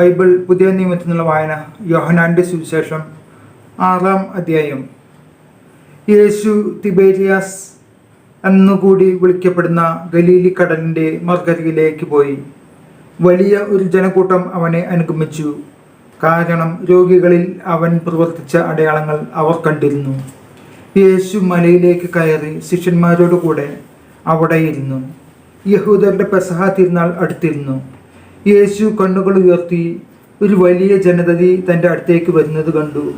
Bible പുതിയ നിയമത്തിൽ നിന്നുള്ള വായന യോഹനാന്റെ സുവിശേഷം ആറാം അധ്യായം. യേശു തിബേരിയാസ് എന്നുകൂടി വിളിക്കപ്പെടുന്ന ഗലീലി കടലിന്റെ മർഗരിയിലേക്ക് പോയി. വലിയ ഒരു ജനക്കൂട്ടം അവനെ അനുഗമിച്ചു. കാരണം രോഗികളിൽ അവൻ പ്രവർത്തിച്ച അടയാളങ്ങൾ അവർ കണ്ടിരുന്നു. യേശു മലയിലേക്ക് കയറി ശിഷ്യന്മാരോടുകൂടെ അവിടെയിരുന്നു. യഹൂദരുടെ പെസഹ തിരുനാൾ അടുത്തിരുന്നു. യേശു കണ്ണുകൾ ഉയർത്തി ഒരു വലിയ ജനതതി തന്റെ അടുത്തേക്ക് വരുന്നത് കണ്ടു.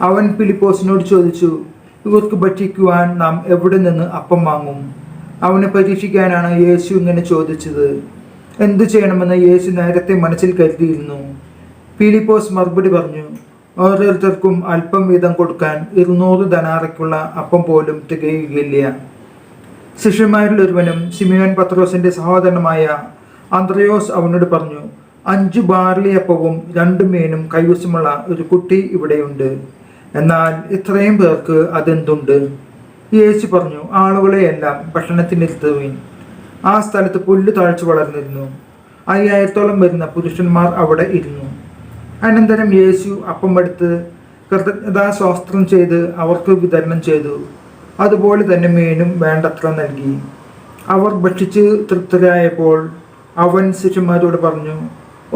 അവൻ പിലിപ്പോസിനോട് ചോദിച്ചു ഇവർക്ക് ഭക്ഷിക്കുവാൻ നാം എവിടെ നിന്ന് അപ്പം വാങ്ങും? അവനെ പരീക്ഷിക്കാനാണ് യേശു ഇങ്ങനെ ചോദിച്ചത്. എന്തു ചെയ്യണമെന്ന് യേശു നേരത്തെ മനസ്സിൽ കരുതിയിരുന്നു. ഫിലിപ്പോസ് മറുപടി പറഞ്ഞു ഓരോരുത്തർക്കും അല്പം വീതം കൊടുക്കാൻ ഇരുന്നൂറ് ധനാറയ്ക്കുള്ള അപ്പം പോലും തികയുകയില്ല. ശിഷ്യന്മാരിൽ ഒരുവനും സിമിയോൻ പത്രോസിന്റെ സഹോദരനുമായ അന്ത്രയോസ് അവനോട് പറഞ്ഞു അഞ്ചു ബാർലി അപ്പവും രണ്ടു മീനും കൈവശമുള്ള ഒരു കുട്ടി ഇവിടെയുണ്ട്. എന്നാൽ ഇത്രയും പേർക്ക് അതെന്തുണ്ട്? യേശു പറഞ്ഞു ആളുകളെ എല്ലാം ഭക്ഷണത്തിനിരുത്തുവീൻ ആ സ്ഥലത്ത് പുല്ല് താഴ്ച വളർന്നിരുന്നു. അയ്യായിരത്തോളം വരുന്ന പുരുഷന്മാർ അവിടെ ഇരുന്നു. അനന്തരം യേശു അപ്പം എടുത്ത് കൃതജ്ഞതാശാസ്ത്രം ചെയ്ത് അവർക്ക് വിതരണം ചെയ്തു. അതുപോലെ തന്നെ മീനും വേണ്ടത്ര നൽകി. അവർ ഭക്ഷിച്ച് തൃപ്തരായപ്പോൾ അവൻ ശിഷ്യന്മാരോട് പറഞ്ഞു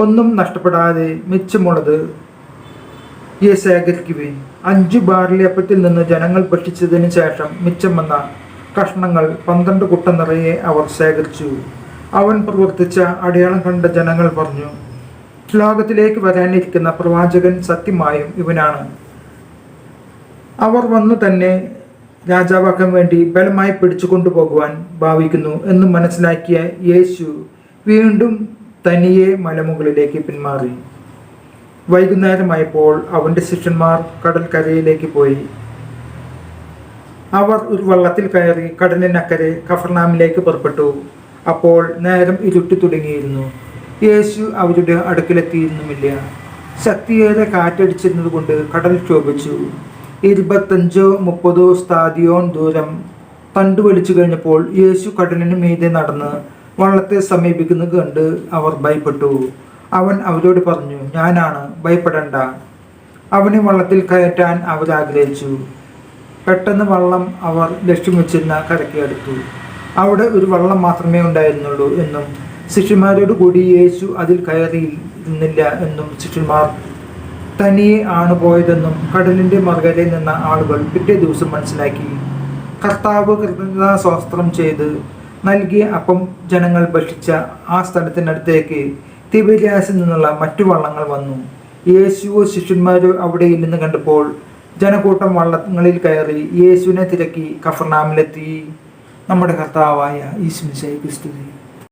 ഒന്നും നഷ്ടപ്പെടാതെ മിച്ചമുള്ളത് ഈ ശേഖരിക്കുവിൻ അഞ്ചു ബാറിലെ അപ്പത്തിൽ നിന്ന് ജനങ്ങൾ ഭക്ഷിച്ചതിന് ശേഷം മിച്ചം വന്ന കഷ്ണങ്ങൾ പന്ത്രണ്ട് കുട്ട നിറയെ അവർ ശേഖരിച്ചു. അവൻ പ്രവർത്തിച്ച അടയാളം കണ്ട ജനങ്ങൾ പറഞ്ഞു ലോകത്തിലേക്ക് വരാനിരിക്കുന്ന പ്രവാചകൻ സത്യമായും ഇവനാണ്. അവർ വന്നു തന്നെ രാജാവാക്കാൻ വേണ്ടി ബലമായി പിടിച്ചു കൊണ്ടുപോകുവാൻ ഭാവിക്കുന്നു എന്ന് മനസ്സിലാക്കിയ യേശു വീണ്ടും തനിയെ മലമുകളിലേക്ക് പിന്മാറി. വൈകുന്നേരമായപ്പോൾ അവന്റെ ശിഷ്യന്മാർ കടൽക്കരയിലേക്ക് പോയി. അവർ ഒരു വള്ളത്തിൽ കയറി കടലിനക്കരെ കഫർനാമിലേക്ക് പുറപ്പെട്ടു. അപ്പോൾ നേരം ഇരുട്ടി തുടങ്ങിയിരുന്നു. യേശു അവരുടെ അടുക്കിലെത്തിയിരുന്നുമില്ല. ശക്തിയേറെ കാറ്റടിച്ചിരുന്നത് കൊണ്ട് കടൽ ക്ഷോഭിച്ചു. ഇരുപത്തഞ്ചോ മുപ്പതോ സ്ഥാതിയോൺ ദൂരം തണ്ടു വലിച്ചു കഴിഞ്ഞപ്പോൾ യേശു കടലിന് മീതെ നടന്ന് വള്ളത്തെ സമീപിക്കുന്നത് കണ്ട് അവർ ഭയപ്പെട്ടു. അവൻ അവരോട് പറഞ്ഞു ഞാനാണ് ഭയപ്പെടണ്ട. അവനെ വള്ളത്തിൽ കയറ്റാൻ അവരാഗ്രഹിച്ചു പെട്ടെന്ന് വള്ളം അവർ ലക്ഷ്യം വെച്ചിരുന്ന കരയ്ക്ക് അടുത്തു. അവിടെ ഒരു വള്ളം മാത്രമേ ഉണ്ടായിരുന്നുള്ളൂ എന്നും ശിഷ്യന്മാരോട് കൂടി യേശു അതിൽ കയറിയിരുന്നില്ല എന്നും ശിഷ്യന്മാർ തനിയെ ആണ് പോയതെന്നും കടലിന്റെ മറുകരയിൽ നിന്ന ആളുകൾ പിറ്റേ ദിവസം മനസ്സിലാക്കി. കർത്താവ് കൃതജ്ഞതാ സ്വാസ്ത്രം ചെയ്ത് നൽകിയ അപ്പം ജനങ്ങൾ ഭക്ഷിച്ച ആ സ്ഥലത്തിനടുത്തേക്ക് തിബരിയാസിൽ നിന്നുള്ള മറ്റു വള്ളങ്ങൾ വന്നു. യേശുവോ ശിഷ്യന്മാരോ അവിടെ ഇല്ലെന്ന് കണ്ടപ്പോൾ ജനക്കൂട്ടം വള്ളങ്ങളിൽ കയറി യേശുവിനെ തിരക്കി കഫർനാമിലെത്തി. നമ്മുടെ കർത്താവായ ഈശ്മിശായി ക്രിസ്തുവേ.